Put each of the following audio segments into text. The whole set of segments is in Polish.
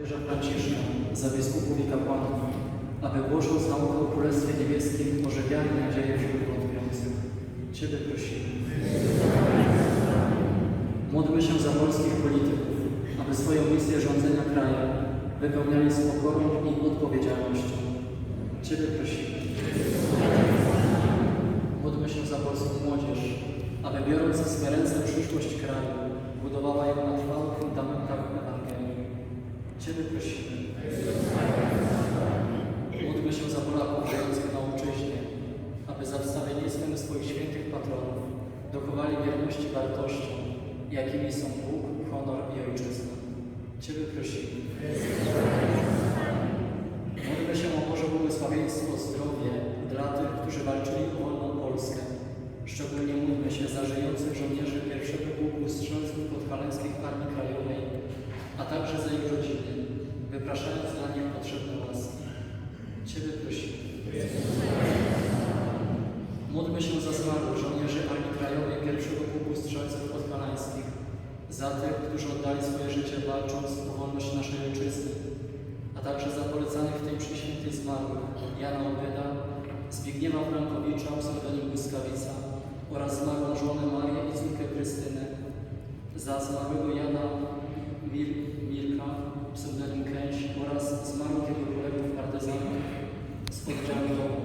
Wierzę Franciszka za biskupów i kapłanów, aby głosząc naukę o Królestwie Niebieskim ożywiali nadzieję wśród wątpiących. Ciebie prosimy. Módlmy się za polskich polityków, aby swoją misję rządzenia krajem wypełniali z pokorą i odpowiedzialnością. Ciebie prosimy. Módlmy się za polską młodzież, aby biorąc za swe ręce przyszłość kraju, budowała ją na trwałych fundamentach Ewangelii. Ciebie prosimy. Módlmy się za Polaków żyjących na ojczyźnie, aby za wstawiennictwem swoich świętych patronów dochowali wierności wartościom, jakimi są Bóg, honor i ojczyzna. Ciebie prosimy. Módlmy się o Boże błogosławieństwo, zdrowie dla tych, którzy walczyli o wolną Polskę. Szczególnie módlmy się za żyjących żołnierzy pierwszego pułku strzelców podhalańskich Armii Krajowej, a także za ich rodziny, wypraszając dla nich potrzebne łaski. Ciebie prosimy. Módlmy się za zmarłych żołnierzy Armii Krajowej pierwszego pułku strzelców podhalańskich, za tych, którzy oddali swoje życie walcząc o wolność naszej ojczyzny, a także za polecanych w tej mszy świętej zmarłych Jana Obyda, Zbigniewa Frankowicza, pseudonim Błyskawica oraz zmarłą żonę Marię i córkę Krystynę, za zmarłego Jana Mir Mirka, pseudonim Kęś oraz zmarłych jego kolegów partyzantów z oddziału domu,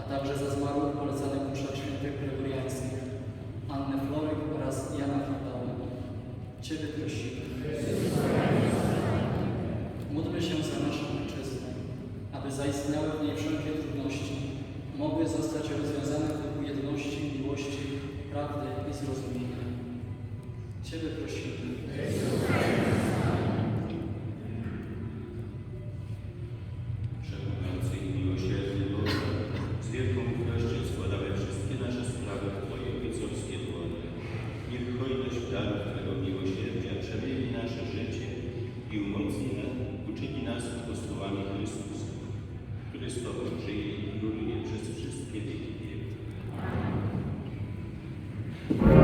a także za zmarłych polecanych mszach świętych gregoriańskich Annę Floryk oraz Jana Chwitała. Ciebie prosimy. Módlmy się za naszą ojczyznę, aby zaistniały w niej wszelkie trudności mogły zostać rozwiązane w duchu jedności, miłości, prawdy i zrozumienia. Ciebie prosimy. Nasze życie i umocni nas, uczyni nas apostołami Chrystusa, Tobą żyje i króluje przez wszystkie.